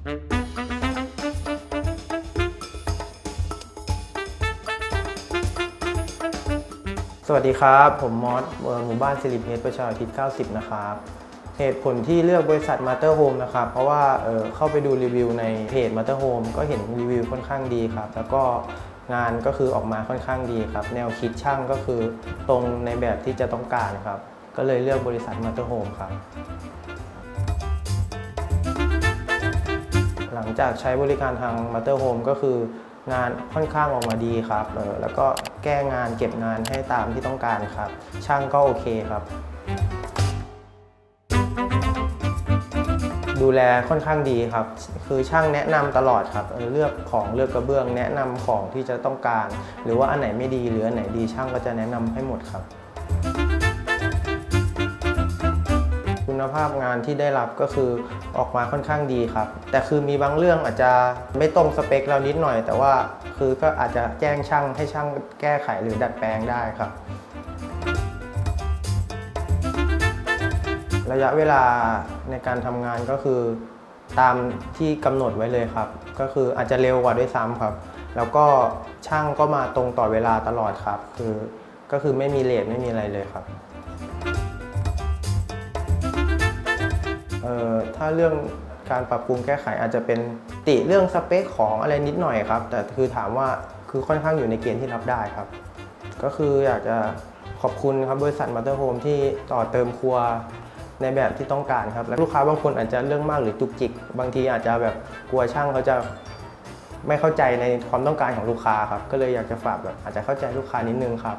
สวัสดีครับ ผมมอสหมู่บ้านสิริเพชรประชาอุทิศ90 นะครับ เหตุผลที่เลือกบริษัท Matter Home นะครับ เพราะว่าเเข้าไปดูรีวิวในเพจ Matter Home ก็เห็นรีวิวค่อนข้างดีครับ แล้วก็งานก็คือออกมาค่อนข้างดีครับ แนวคิดช่างก็คือตรงในแบบที่จะต้องการครับ ก็เลยเลือกบริษัท Matter Home ครับ ลังจากใช้บริการทาง Matter Home ก็คืองานค่อนข้างออกมาดีครับเออแล้วก็แก้งานเก็บงานให้ตามที่ต้องการครับ ช่างก็โอเคครับ ดูแลค่อนข้างดีครับ คือช่างแนะนำตลอดครับเออเลือกของเลือกกระเบื้อง แนะนำของที่จะต้องการ หรือว่าอันไหนไม่ดีหรืออันไหนดีช่างก็จะแนะนำให้หมดครับ คุณภาพงานที่ได้รับก็คือออกมาค่อนข้างดีครับ แต่คือมีบางเรื่องอาจจะไม่ตรงสเปคเรานิดหน่อย แต่ว่าคือก็อาจจะแจ้งช่างให้ช่างแก้ไขหรือดัดแปลงได้ครับ ระยะเวลาในการทำงานก็คือตามที่กำหนดไว้เลยครับ ก็คืออาจจะเร็วกว่าด้วยซ้ำครับ แล้วก็ช่างก็มาตรงต่อเวลาตลอดครับ คือก็คือไม่มีเลทไม่มีอะไรเลยครับ อ่อถ้าเรื่องการปรับปรุงแก้ไขอาจจะเป็นติเรื่องสเปคของอะไรนิดหน่อยครับ แต่คือถามว่าคือค่อนข้างอยู่ในเกณฑ์ที่รับได้ครับ ก็คืออยากจะขอบคุณครับบริษัทมัตเตอร์โฮมที่ต่อเติมครัวในแบบที่ต้องการครับ และลูกค้าบางคนอาจจะเรื่องมากหรือจุกจิก บางทีอาจจะแบบกลัวช่างเขาจะไม่เข้าใจในความต้องการของลูกค้าครับ ก็เลยอยากจะฝากแบบอาจจะเข้าใจลูกค้านิดนึงครับ